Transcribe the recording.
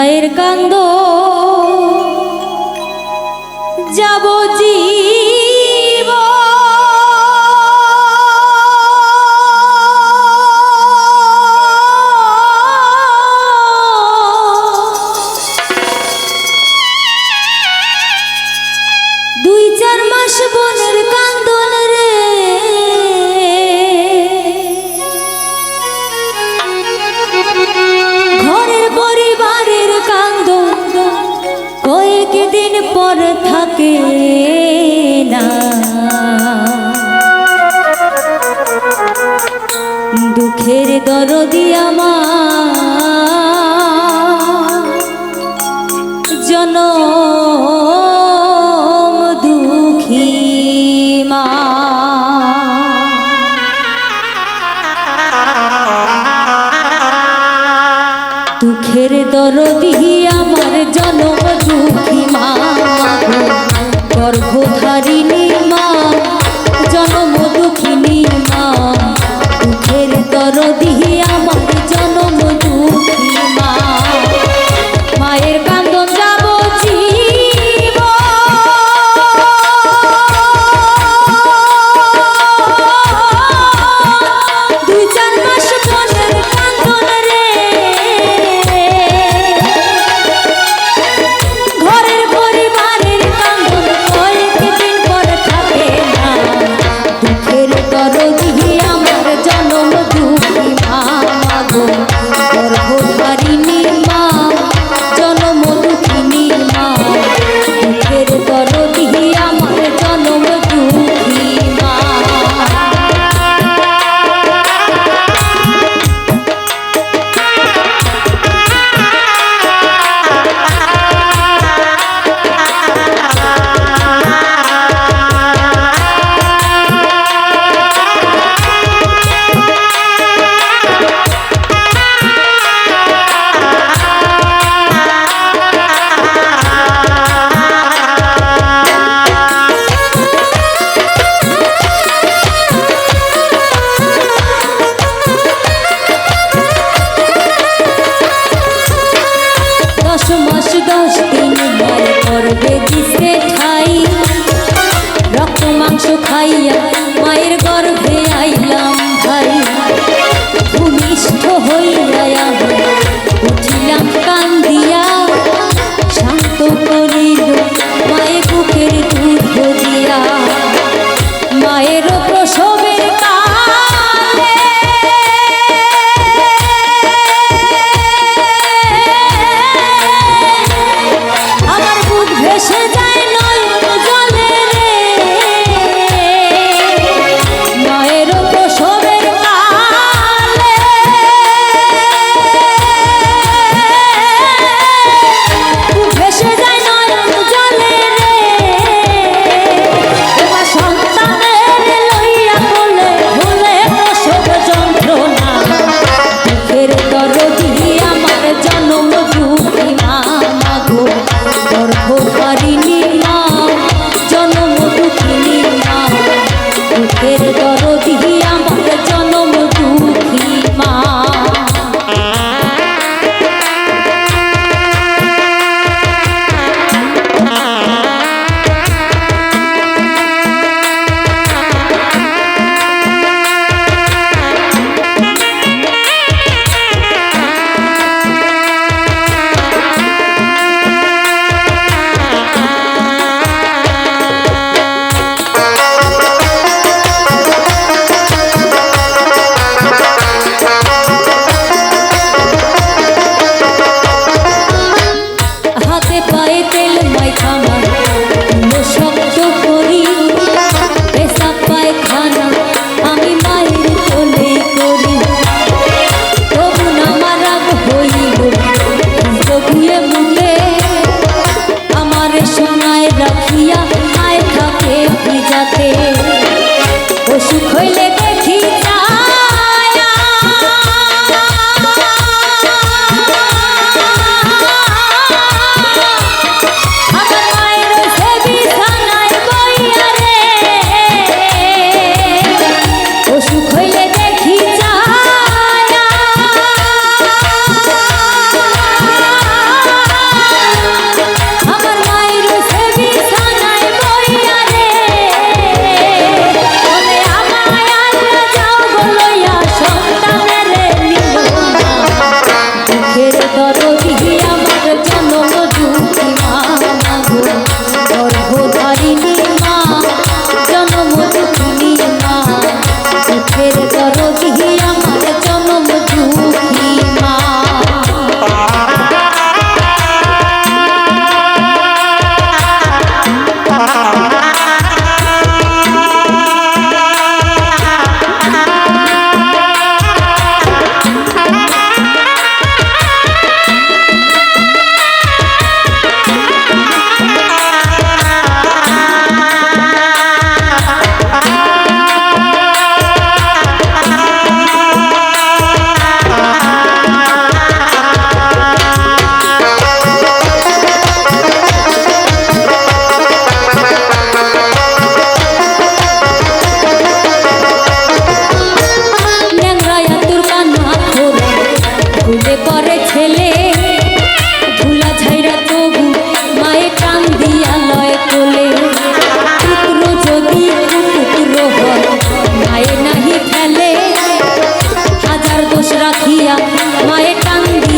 হৃদয়ের কান্দ। মায়ের দরদি আমার জনম দুঃখী মা। গর্ভধারিণী মা জনম দুঃখিনী মা। দুঃখের দরদি আমার तेरे কান্দে পরে ছেলে। ভুলা ছাইরা তবু মায়ে কান্দিয়া লয় কোলে পুত্র যদি পুত্র হয়, মায়ে নাহি খেলে হাজার দোষ রাখিয়া মায়ে কান্দি